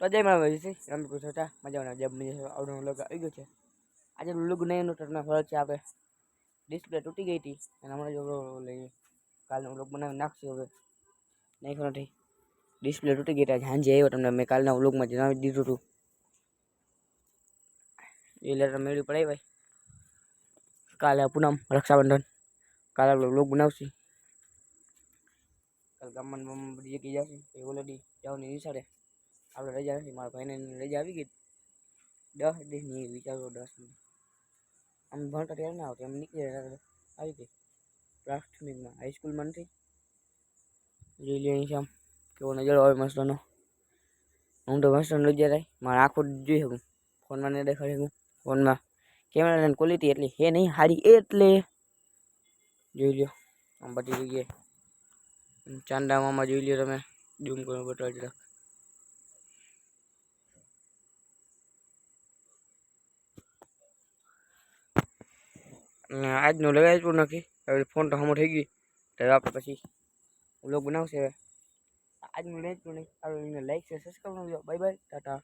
તો જય છે રમી પૂછો હતા મજાના જબ મજા આવડો લોગ આવી ગયો છે. આજે લોગ નહીં, એનો તમને ફરજ છે આપણે ડિસ્પ્લે તૂટી ગઈ હતી. અને હમણાં જો લઈએ. કાલનો વ્લોગ બનાવી નાખશું હવે. નહીં ખબર નથી. ડિસ્પ્લે તૂટી ગઈ હતી. સાંજે આવ્યો તમને. મેં કાલના વ્લોગમાં જણાવી દીધું હતું. એ લેટર મેળવી પડાય ભાઈ. કાલે પૂનમ રક્ષાબંધન. કાલે આપણે વ્લોગ બનાવશું. કાલે ગામમાં બધી જગ્યાએ જશે એ ઓલરેડી જવાની નિશાળે આપણે રજા નથી, મારા ભાઈને રજા આવી ગઈ. દસ દિવસની વિચારો દસની આમ ભણતા ત્યારે ના આવતી, એમ નીકળી રહ્યા આવી ગઈ. પ્રાથમિકમાં હાઈસ્કૂલમાં નથી. જોઈ લે આમ કેવો નજરો આવે મસ્તનો. હું તો મસ્તનો રજા થાય મારે આખું જોઈ શકું. ફોનમાં નહીં દેખાડી શકું ફોનમાં કેમેરાની ક્વોલિટી એટલી હે નહીં સારી એટલે. જોઈ લ્યો, આમ બધી જગ્યાએ ચાંદામામાં જોઈ લ્યો તમે ડૂમ કરો બટાડી. જરાક આજનું લગાવી પણ નથી હવે ફોન તો હમો થઈ ગઈ તો હવે આપણે પછી વ્લોગ બનાવશે હવે. આજનું લઈ જ પણ નહીં. આપણે લાઈક છે સબસ્ક્રાઈબ બાય બાય ટાટા.